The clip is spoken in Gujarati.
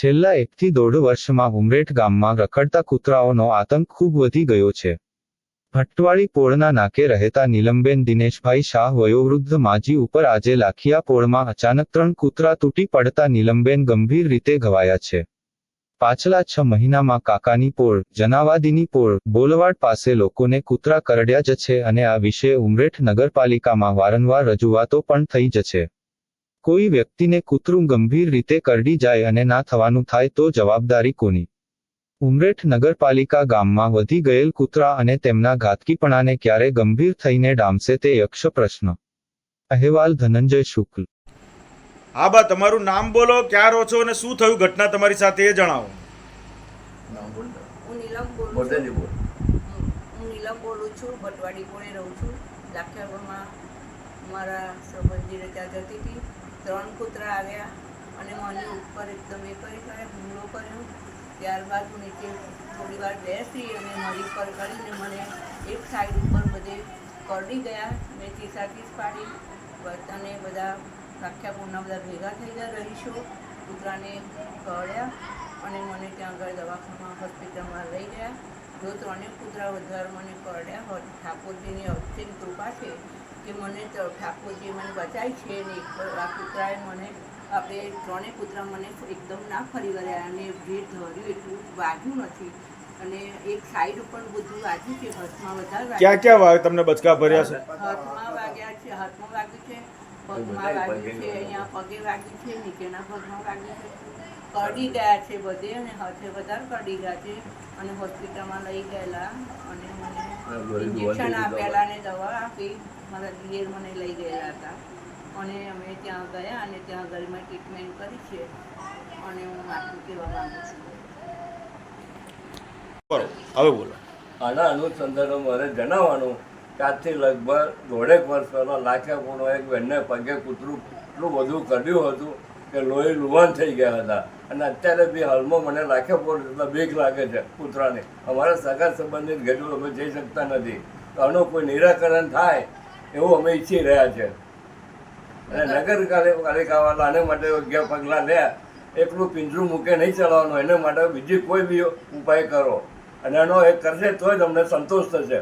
છેલ્લા એકથી દોઢ વર્ષમાં ઉમરેઠ ગામમાં રખડતા કૂતરાઓનો આતંક ખૂબ વધી ગયો છે. ભટવાળી પોળના નાકે રહેતા નીલમબેન દિનેશભાઈ શાહ વયોવૃદ્ધ માજી ઉપર આજે લાખિયા પોળમાં અચાનક ત્રણ કૂતરા તૂટી પડતા નીલમબેન ગંભીર રીતે ઘવાયા છે. પાછલા છ મહિનામાં કાકાની પોળ, જનાવાદીની પોળ, બોલવાડ પાસે લોકોને કૂતરા કરડ્યા જ છે અને આ વિશે ઉમરેઠ નગરપાલિકામાં વારંવાર રજૂઆતો પણ થઈ જ છે. કોઈ વ્યક્તિને કૂતરું ગંભીર રીતે કરડી જાય અને ના થવાનું થાય તો જવાબદારી કોની? ઉમરેઠ નગરપાલિકા ગામમાં વધી ગયેલ કૂતરા અને તેમના ઘાતકીપણાને ક્યારે ગંભીર થઈને ડામશે તે યક્ષ પ્રશ્ન. અહેવાલ ધનંજય શુક્લ. હા બા તમારું નામ બોલો ક્યાં રહો છો અને શું થયું? ઘટના તમારી સાથે એ જણાવો. નામ બોલ હું નીલમ બોલું છું. બોલ. હું હું નીલમ બોલું છું ભટવાડી પોળે રહું છું. લાખિયાપુરમાં મારા સંબંધીને ત્યાં જતી હતી. ત્રણ કૂતરા આવ્યા અને મને ઉપર એકદમ એ કરી કરે હુમલો કર્યો. ત્યારબાદ હું નીચે થોડી વાર બેસી અને મારી પર કરીને મને એક સાઈડ ઉપર બધે કરડી ગયા. મેં ચીસાચીસ પાડી. બધાને બધા લાખિયાપુરના બધા ભેગા થઈ ગયા, રહીશો. કૂતરાને કરડ્યા અને મને ત્યાં આગળ દવાખાના હોસ્પિટલમાં લઈ ગયા. જો ત્રણેય કૂતરા વધારે મને કરડ્યા હોત ઠાકોરજીની અવશ્યની કૃપા છે કે મને ઠાકોરજી મને બચાવી છે ને આ કૂતરાએ મને આપણે ત્રણેય કૂતરા મને એકદમ ના ફરી વળ્યા અને ભીડ ધર્યું એટલું વાગ્યું નથી. અને એક સાઈડ ઉપર બધું વાગ્યું છે હાથમાં વધારે ક્યાં ક્યાં વાગે તમને બચકા ભર્યા છે? હાથમાં વાગ્યા છે હાથમાં વાગ્યું છે પગમાં વાગ્યું છે અહીંયા પગે વાગ્યું છે નીચેના પગમાં વાગ્યું છે. કરડી ગયા છે બધે અને હાથે વધારે કરડી ગયા છે. અને હોસ્પિટલમાં લઈ ગયેલા અને મને ઇન્જેક્શન આપેલા ને દવા આપી. મારા દિયર મને લઈ ગયેલા હતા. અને અમે ત્યાં ગયા અને ત્યાં ઘરમાં ટ્રીટમેન્ટ કરી છે. અને હું આટલું કહેવા માંગુ છું. હવે બોલો. આના અનુસંધાનો મારે જણાવવાનું કે આજથી લગભગ દોઢેક વર્ષ પહેલાં લાખ્યાપૂર્ણ એક બહેનને પગે કૂતરું એટલું બધું કર્યું હતું. કે લોહી લુવાન થઈ ગયા હતા. અને અત્યારે બી હાલમાં મને લાખે પોર બીક લાગે છે કૂતરાને. અમારા સગા સંબંધિત ઘેટું અમે જઈ શકતા નથી. તો આનું કોઈ નિરાકરણ થાય એવું અમે ઈચ્છી રહ્યા છે. અને નગરપાલિકાવાળા આને માટે યોગ્ય પગલાં લે. એકલું પિંજરું મૂકે નહીં ચલાવવાનું. એને માટે બીજી કોઈ બી ઉપાય કરો. અને એનો એ કરશે તોય તમને સંતોષ થશે.